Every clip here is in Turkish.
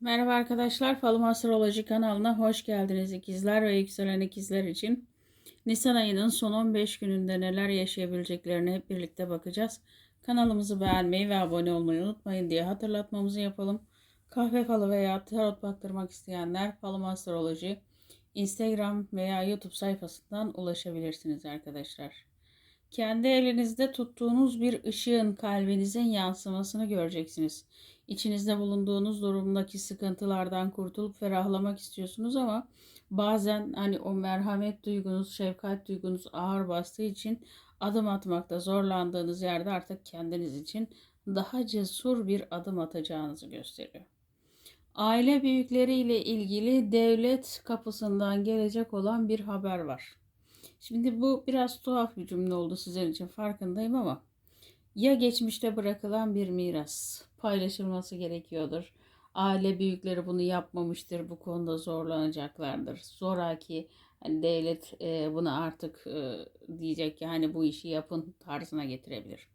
Merhaba arkadaşlar, Falım Astroloji kanalına hoş geldiniz ikizler ve yükselen ikizler için. Nisan ayının son 15 gününde neler yaşayabileceklerine hep birlikte bakacağız. Kanalımızı beğenmeyi ve abone olmayı unutmayın diye hatırlatmamızı yapalım. Kahve falı veya tarot baktırmak isteyenler Falım Astroloji Instagram veya YouTube sayfasından ulaşabilirsiniz arkadaşlar. Kendi elinizde tuttuğunuz bir ışığın kalbinizin yansımasını göreceksiniz. İçinizde bulunduğunuz durumdaki sıkıntılardan kurtulup ferahlamak istiyorsunuz ama bazen hani o merhamet duygunuz, şefkat duygunuz ağır bastığı için adım atmakta zorlandığınız yerde artık kendiniz için daha cesur bir adım atacağınızı gösteriyor. Aile büyükleriyle ilgili devlet kapısından gelecek olan bir haber var. Şimdi bu biraz tuhaf bir cümle oldu sizin için farkındayım ama ya geçmişte bırakılan bir miras paylaşılması gerekiyordur. Aile büyükleri bunu yapmamıştır. Bu konuda zorlanacaklardır. Zoraki hani devlet e, buna artık e, diyecek ki hani bu işi yapın tarzına getirebilir.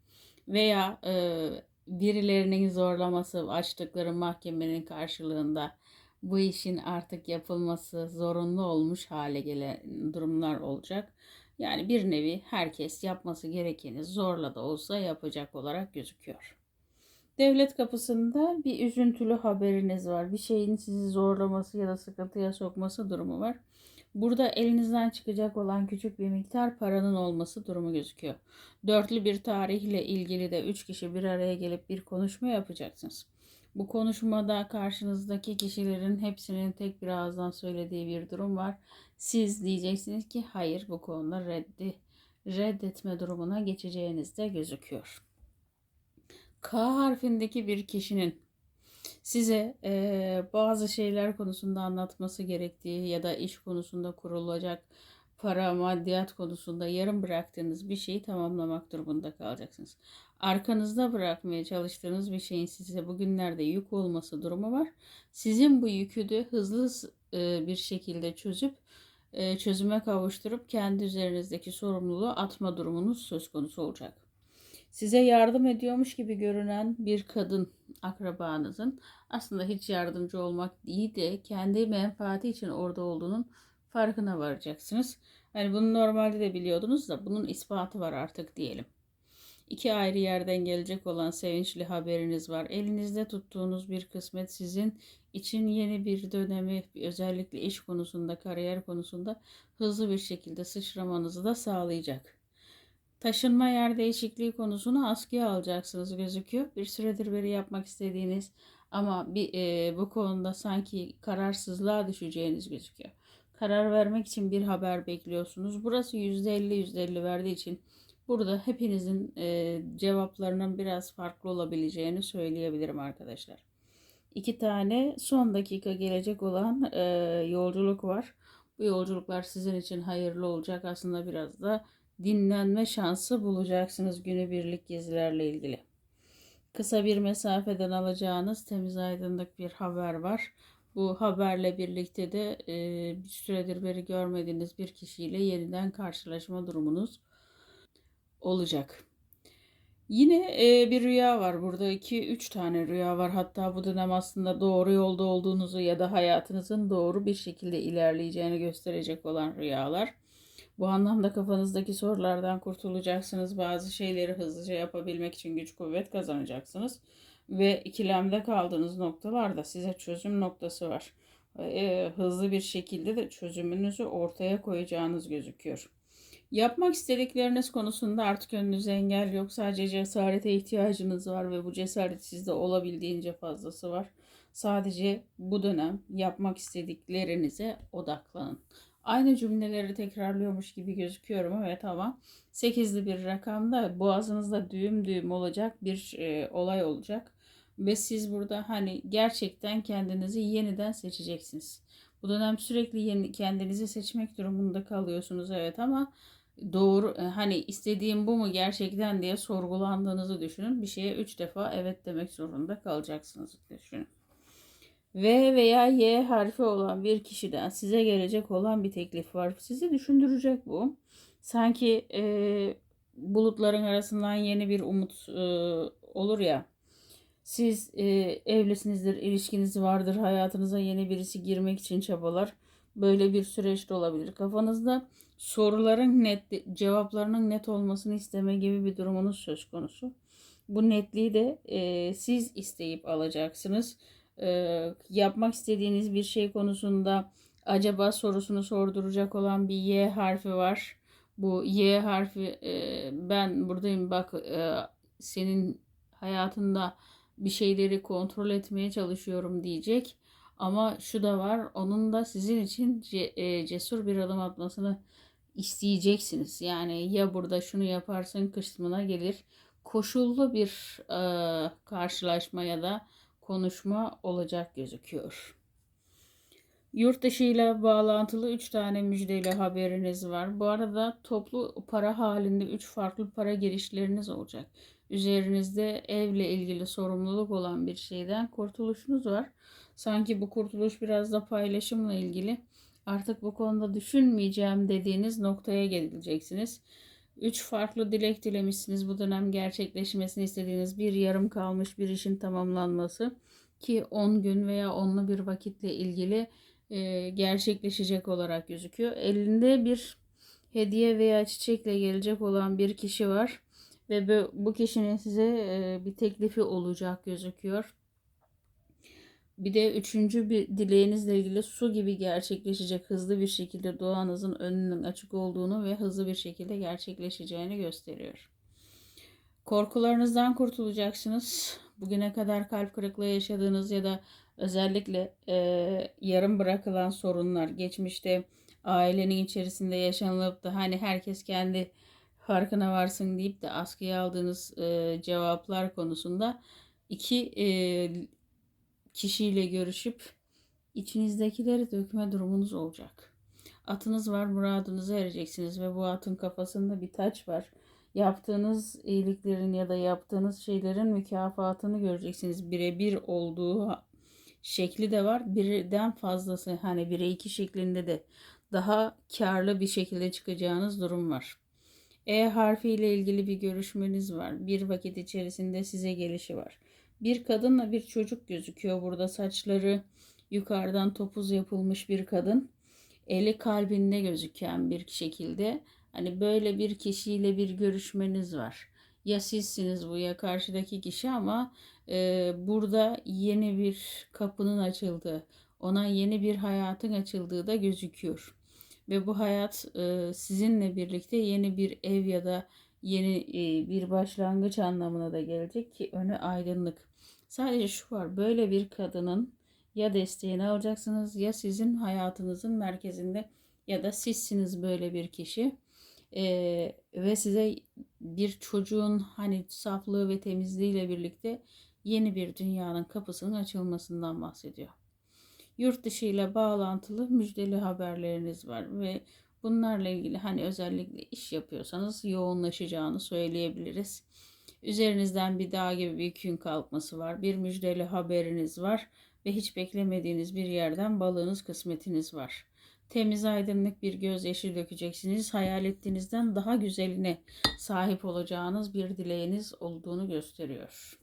Veya e, birilerinin zorlaması açtıkları mahkemenin karşılığında bu işin artık yapılması zorunlu olmuş hale gelen durumlar olacak. Yani bir nevi herkes yapması gerekeni zorla da olsa yapacak olarak gözüküyor. Devlet kapısında bir üzüntülü haberiniz var. Bir şeyin sizi zorlaması ya da sıkıntıya sokması durumu var. Burada elinizden çıkacak olan küçük bir miktar paranın olması durumu gözüküyor. Dörtlü bir tarihle ilgili de üç kişi bir araya gelip bir konuşma yapacaksınız. Bu konuşmada karşınızdaki kişilerin hepsinin tek bir ağızdan söylediği bir durum var. Siz diyeceksiniz ki hayır bu konuda reddi, reddetme durumuna geçeceğiniz de gözüküyor. K harfindeki bir kişinin size e, bazı şeyler konusunda anlatması gerektiği ya da iş konusunda kurulacak para, maddiyat konusunda yarım bıraktığınız bir şeyi tamamlamak durumunda kalacaksınız. Arkanızda bırakmaya çalıştığınız bir şeyin size bugünlerde yük olması durumu var. Sizin bu yükü de hızlı e, bir şekilde çözüp e, çözüme kavuşturup kendi üzerinizdeki sorumluluğu atma durumunuz söz konusu olacak. Size yardım ediyormuş gibi görünen bir kadın akrabanızın aslında hiç yardımcı olmak değil de kendi menfaati için orada olduğunun farkına varacaksınız. Yani bunu normalde de biliyordunuz da bunun ispatı var artık diyelim. İki ayrı yerden gelecek olan sevinçli haberiniz var. Elinizde tuttuğunuz bir kısmet sizin için yeni bir dönemi özellikle iş konusunda, kariyer konusunda hızlı bir şekilde sıçramanızı da sağlayacak. Taşınma yer değişikliği konusunu askıya alacaksınız gözüküyor. Bir süredir beri yapmak istediğiniz ama bir e, bu konuda sanki kararsızlığa düşeceğiniz gözüküyor. Karar vermek için bir haber bekliyorsunuz. Burası %50 %50 verdiği için burada hepinizin e, cevaplarının biraz farklı olabileceğini söyleyebilirim arkadaşlar. İki tane son dakika gelecek olan e, yolculuk var. Bu yolculuklar sizin için hayırlı olacak. Aslında biraz da dinlenme şansı bulacaksınız günübirlik gezilerle ilgili. Kısa bir mesafeden alacağınız temiz aydınlık bir haber var. Bu haberle birlikte de e, bir süredir beri görmediğiniz bir kişiyle yeniden karşılaşma durumunuz olacak. Yine e, bir rüya var burada. 2-3 tane rüya var. Hatta bu dönem aslında doğru yolda olduğunuzu ya da hayatınızın doğru bir şekilde ilerleyeceğini gösterecek olan rüyalar. Bu anlamda kafanızdaki sorulardan kurtulacaksınız. Bazı şeyleri hızlıca yapabilmek için güç kuvvet kazanacaksınız. Ve ikilemde kaldığınız noktalarda size çözüm noktası var. E, hızlı bir şekilde de çözümünüzü ortaya koyacağınız gözüküyor. Yapmak istedikleriniz konusunda artık önünüze engel yok. Sadece cesarete ihtiyacınız var ve bu cesaret sizde olabildiğince fazlası var. Sadece bu dönem yapmak istediklerinize odaklanın. Aynı cümleleri tekrarlıyormuş gibi gözüküyorum evet ama 8'li bir rakamda boğazınızda düğüm düğüm olacak bir e, olay olacak. Ve siz burada hani gerçekten kendinizi yeniden seçeceksiniz. Bu dönem sürekli yeni, kendinizi seçmek durumunda kalıyorsunuz evet ama doğru e, hani istediğim bu mu gerçekten diye sorgulandığınızı düşünün. Bir şeye 3 defa evet demek zorunda kalacaksınız düşünün. V veya Y harfi olan bir kişiden size gelecek olan bir teklif var. Sizi düşündürecek bu. Sanki e, bulutların arasından yeni bir umut e, olur ya. Siz e, evlisinizdir, ilişkiniz vardır, hayatınıza yeni birisi girmek için çabalar. Böyle bir süreç de olabilir. Kafanızda soruların net, cevaplarının net olmasını isteme gibi bir durumunuz söz konusu. Bu netliği de e, siz isteyip alacaksınız. E, yapmak istediğiniz bir şey konusunda acaba sorusunu sorduracak olan bir Y harfi var. Bu Y harfi e, ben buradayım bak e, senin hayatında bir şeyleri kontrol etmeye çalışıyorum diyecek. Ama şu da var onun da sizin için e, cesur bir adım atmasını isteyeceksiniz. Yani ya burada şunu yaparsın kısmına gelir. Koşullu bir e, karşılaşma ya da konuşma olacak gözüküyor. Yurt dışı ile bağlantılı 3 tane müjdeyle haberiniz var. Bu arada toplu para halinde 3 farklı para girişleriniz olacak. Üzerinizde evle ilgili sorumluluk olan bir şeyden kurtuluşunuz var. Sanki bu kurtuluş biraz da paylaşımla ilgili. Artık bu konuda düşünmeyeceğim dediğiniz noktaya geleceksiniz. Üç farklı dilek dilemişsiniz bu dönem gerçekleşmesini istediğiniz bir yarım kalmış bir işin tamamlanması ki 10 gün veya onlu bir vakitle ilgili e, gerçekleşecek olarak gözüküyor. Elinde bir hediye veya çiçekle gelecek olan bir kişi var ve bu kişinin size e, bir teklifi olacak gözüküyor. Bir de üçüncü bir dileğinizle ilgili su gibi gerçekleşecek hızlı bir şekilde doğanızın önünün açık olduğunu ve hızlı bir şekilde gerçekleşeceğini gösteriyor. Korkularınızdan kurtulacaksınız. Bugüne kadar kalp kırıklığı yaşadığınız ya da özellikle e, yarım bırakılan sorunlar, geçmişte ailenin içerisinde yaşanılıp da hani herkes kendi farkına varsın deyip de askıya aldığınız e, cevaplar konusunda iki e, kişiyle görüşüp içinizdekileri dökme durumunuz olacak. Atınız var muradınıza ereceksiniz ve bu atın kafasında bir taç var. Yaptığınız iyiliklerin ya da yaptığınız şeylerin mükafatını göreceksiniz. Birebir olduğu şekli de var. Birden fazlası hani bire iki şeklinde de daha karlı bir şekilde çıkacağınız durum var. E harfi ile ilgili bir görüşmeniz var. Bir vakit içerisinde size gelişi var. Bir kadınla bir çocuk gözüküyor burada. Saçları yukarıdan topuz yapılmış bir kadın. Eli kalbinde gözüken bir şekilde. Hani böyle bir kişiyle bir görüşmeniz var. Ya sizsiniz bu ya karşıdaki kişi ama e, burada yeni bir kapının açıldığı, ona yeni bir hayatın açıldığı da gözüküyor. Ve bu hayat e, sizinle birlikte yeni bir ev ya da yeni e, bir başlangıç anlamına da gelecek ki önü aydınlık. Sadece şu var böyle bir kadının ya desteğini alacaksınız ya sizin hayatınızın merkezinde ya da sizsiniz böyle bir kişi ee, ve size bir çocuğun hani saflığı ve temizliğiyle birlikte yeni bir dünyanın kapısının açılmasından bahsediyor. Yurt dışı ile bağlantılı müjdeli haberleriniz var ve bunlarla ilgili hani özellikle iş yapıyorsanız yoğunlaşacağını söyleyebiliriz. Üzerinizden bir dağ gibi bir yükün kalkması var. Bir müjdeli haberiniz var ve hiç beklemediğiniz bir yerden balığınız kısmetiniz var. Temiz aydınlık bir gözyaşı dökeceksiniz. Hayal ettiğinizden daha güzeline sahip olacağınız bir dileğiniz olduğunu gösteriyor.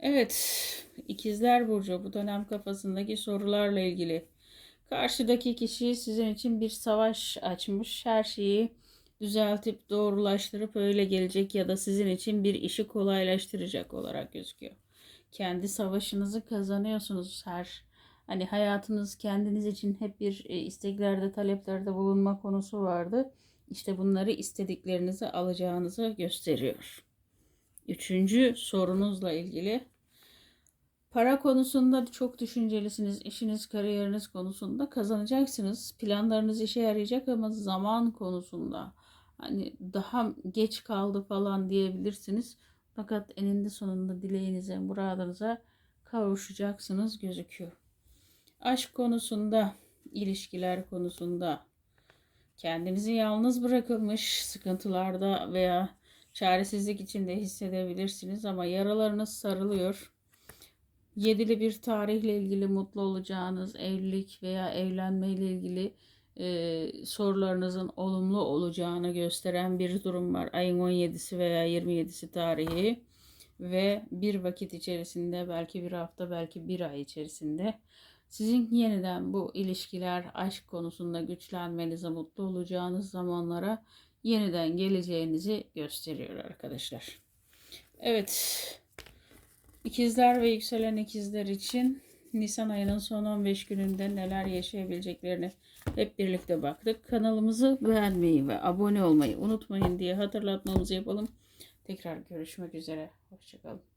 Evet, ikizler Burcu bu dönem kafasındaki sorularla ilgili. Karşıdaki kişi sizin için bir savaş açmış. Her şeyi düzeltip doğrulaştırıp öyle gelecek ya da sizin için bir işi kolaylaştıracak olarak gözüküyor. Kendi savaşınızı kazanıyorsunuz her hani hayatınız kendiniz için hep bir e, isteklerde taleplerde bulunma konusu vardı. İşte bunları istediklerinizi alacağınızı gösteriyor. Üçüncü sorunuzla ilgili Para konusunda çok düşüncelisiniz. İşiniz, kariyeriniz konusunda kazanacaksınız. Planlarınız işe yarayacak ama zaman konusunda hani daha geç kaldı falan diyebilirsiniz. Fakat eninde sonunda dileğinize, muradınıza kavuşacaksınız gözüküyor. Aşk konusunda, ilişkiler konusunda kendinizi yalnız bırakılmış sıkıntılarda veya çaresizlik içinde hissedebilirsiniz ama yaralarınız sarılıyor. Yedili bir tarihle ilgili mutlu olacağınız evlilik veya evlenme ile ilgili e, sorularınızın olumlu olacağını gösteren bir durum var. Ayın 17'si veya 27'si tarihi. ve bir vakit içerisinde belki bir hafta belki bir ay içerisinde sizin yeniden bu ilişkiler aşk konusunda güçlenmenize mutlu olacağınız zamanlara yeniden geleceğinizi gösteriyor arkadaşlar. Evet. İkizler ve yükselen ikizler için Nisan ayının son 15 gününde neler yaşayabileceklerini hep birlikte baktık. Kanalımızı beğenmeyi ve abone olmayı unutmayın diye hatırlatmamızı yapalım. Tekrar görüşmek üzere. Hoşçakalın.